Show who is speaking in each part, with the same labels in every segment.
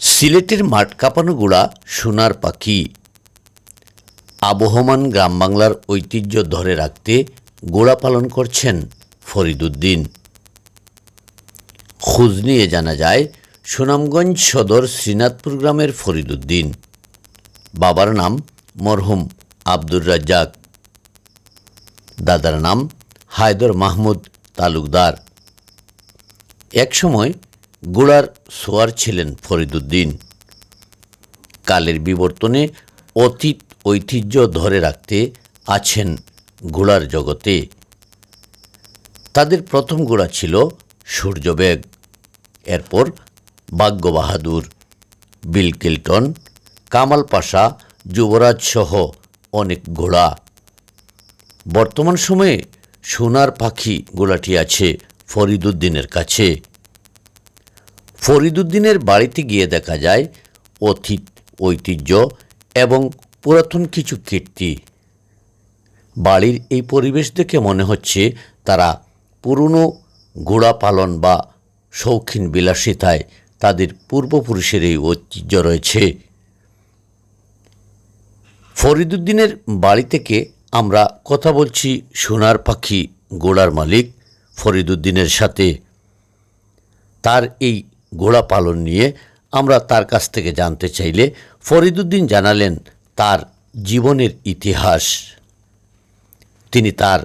Speaker 1: সিলেটের মাঠ কাঁপানো গুড়া সোনার পাখি। আবহমান গ্রাম বাংলার ঐতিহ্য ধরে রাখতে গোড়া পালন করছেন ফরিদুদ্দিন খোঁজ নিয়ে জানা যায়, সুনামগঞ্জ সদর শ্রীনাথপুর গ্রামের ফরিদুদ্দিন বাবার নাম মরহুম আব্দুর রাজ্জাক। দাদার নাম হায়দর মাহমুদ তালুকদার। একসময় গোড়ার সোয়ার ছিলেন ফরিদুদ্দিন কালের বিবর্তনে অতীত ঐতিহ্য ধরে রাখতে আছেন ঘোড়ার জগতে। তাদের প্রথম ঘোড়া ছিল সূর্যবেগ। এরপর বাগ্য বাহাদুর বিল কিল্টন, কামাল পাশা, যুবরাজ সহ অনেক ঘোড়া বর্তমান সময়ে সোনার পাখি গোলাটি আছে ফরিদুদ্দিনের কাছে। ফরিদুদ্দিনের বাড়িতে গিয়ে দেখা যায় অতীত ঐতিহ্য এবং পুরাতন কিছু কীর্তি। বাড়ির এই পরিবেশ দেখে মনে হচ্ছে তারা পুরনো ঘোড়া পালন বা শৌখিন বিলাসিতায় তাদের পূর্বপুরুষের এই ঐতিহ্য রয়েছে। ফরিদুদ্দিনের বাড়ি থেকে আমরা কথা বলছি সোনার পাখি গোড়ার মালিক ফরিদুদ্দিনের সাথে। তার এই ঘোড়া পালন নিয়ে আমরা তার কাছ থেকে জানতে চাইলে ফরিদুদ্দিন জানালেন তার জীবনের ইতিহাস। তিনি তার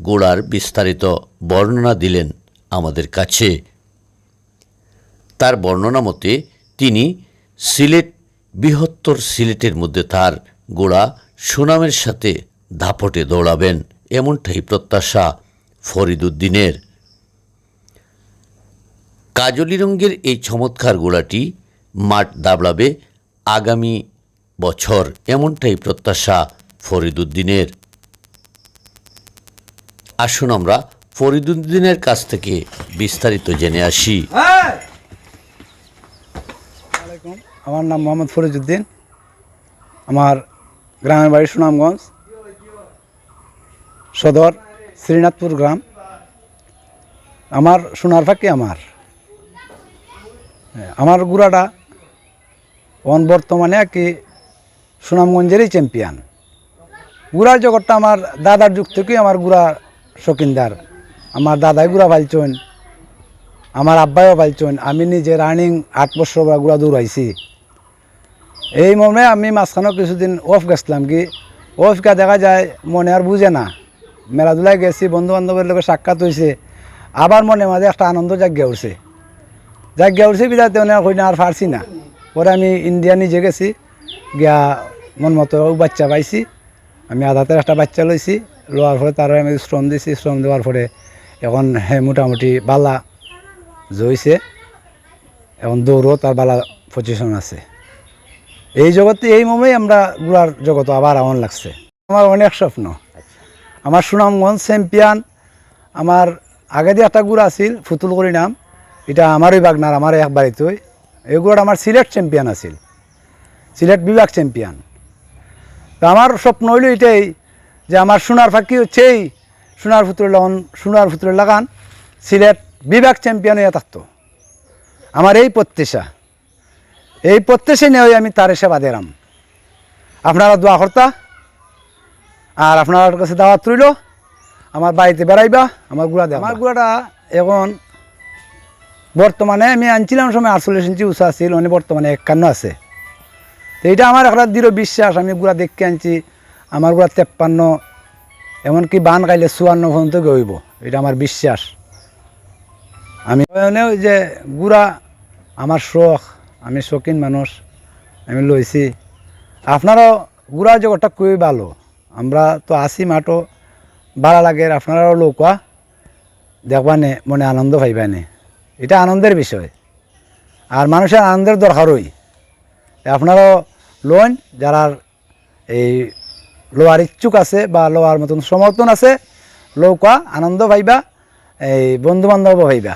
Speaker 1: গোড়ার বিস্তারিত বর্ণনা দিলেন আমাদের কাছে। তার বর্ণনা মতে তিনি সিলেট, বৃহত্তর সিলেটের মধ্যে তার গোড়া সুনামের সাথে ধাপটে দৌড়াবেন এমনটাই প্রত্যাশা ফরিদুদ্দিনের কাজলি রঙের এই চমৎকার গোড়াটি মাঠ দাবড়াবে আগামী বছর। এমনটাই প্রত্যাশা ফরিদুদ্দিনের। আসুন আমরা ফরিদুদ্দিনের কাছ থেকে বিস্তারিত জেনে আসি।
Speaker 2: আমার নাম মোহাম্মদ ফরিদুদ্দিন। আমার গ্রামের বাড়ি সুনামগঞ্জ। সদর শ্রীনাথপুর গ্রাম। আমার সোনার ফাঁকি আমার। হ্যাঁ, আমার গুড়াটা অন বর্তমানে কি সুনামগঞ্জেরই চ্যাম্পিয়ন গুড়ার জগৎটা আমার দাদার যুগ থেকেই আমার গুড়া শৌখিনদার। আমার দাদাই গুড়া পালছেন আমার আব্বাইও পালছেন আমি নিজে রানিং আট বছর গুড়া দৌড়াইছি। এই মর্মে আমি মাঝখানেও কিছুদিন অফ গেছিলাম কি অফ গা দেখা যায় মনে আর বুঝে না। মেলাধুলায় গেছি বন্ধু বান্ধবের লোকের সাক্ষাৎ হয়েছে আবার মনে মাঝে একটা আনন্দ জাগ্যা উঠছে। জাগ্যা উঠছে বিদাতে মানে হই না আর পারছি না। পরে আমি ইন্ডিয়া নিজে গেছি গিয়া মন মতো বাচ্চা পাইছি। আমি আধাতে একটা বাচ্চা লইছি লোয়ার পরে তার আমি শ্রম দিছি। শ্রম দেওয়ার পরে এখন হ্যাঁ মোটামুটি বালা জইছে। এখন দৌড়ও তার বালা পজিশন আছে। এই জগতে এই মমেই আমরা গুড়ার জগত আবার আমন লাগছে। আমার অনেক স্বপ্ন। আমার সুনামগঞ্জ চ্যাম্পিয়ন আমার আগে দিয়ে একটা গুড়া আছিল ফুতুলকরি নাম এটা আমারই বাগনার আমার এক বাড়িতে। গুড়াটা আমার সিলেট চ্যাম্পিয়ন আছিল। সিলেট বিভাগ চ্যাম্পিয়ন। তো আমার স্বপ্ন হইল এটাই যে আমার সোনার ফাঁকি হচ্ছেই সোনার ফুতুরের লাগান সোনার ফুতুরের লাগান সিলেট বিভাগ চ্যাম্পিয়ন হয়ে থাকতো। আমার এই প্রত্যাশা। এই প্রত্যাশা নিয়ে আমি তার সেবা দিলাম। আপনারা দোয়া কর্তা। আর আপনার কাছে দাওয়াত রইল। আমার বাড়িতে বেড়াইবা, আমার গুড়া দেওয়া। আমার গুড়াটা এখন বর্তমানে আমি আনছিলাম সময় আটচল্লিশ ইঞ্চি উঁচা আছিল মানে বর্তমানে একান্ন আছে। তো এইটা আমার একটা দৃঢ় বিশ্বাস, আমি গুড়া দেখতে আনছি, আমার গুড়া তেপ্পান্ন, এমনকি বান খাইলে চুয়ান্ন পর্যন্ত গইব, এটা আমার বিশ্বাস। আমি যে গুড়া আমার শখ, আমি শৌখিন মানুষ, আমি লইছি। আপনারাও গুড়া জগৎটা খুবই ভালো, আমরা তো আসি মাঠও ভালো লাগে, আপনারাও লোকা দেখবানে মনে আনন্দ পাইবানে। এটা আনন্দের বিষয়। আর মানুষের আনন্দের দরকারই আপনারও লোন যারা এই লোয়ার ইচ্ছুক আছে বা লোয়ার মতন সমর্থন আছে, লৌকা আনন্দ ভাইবা এই বন্ধু বান্ধব হইবা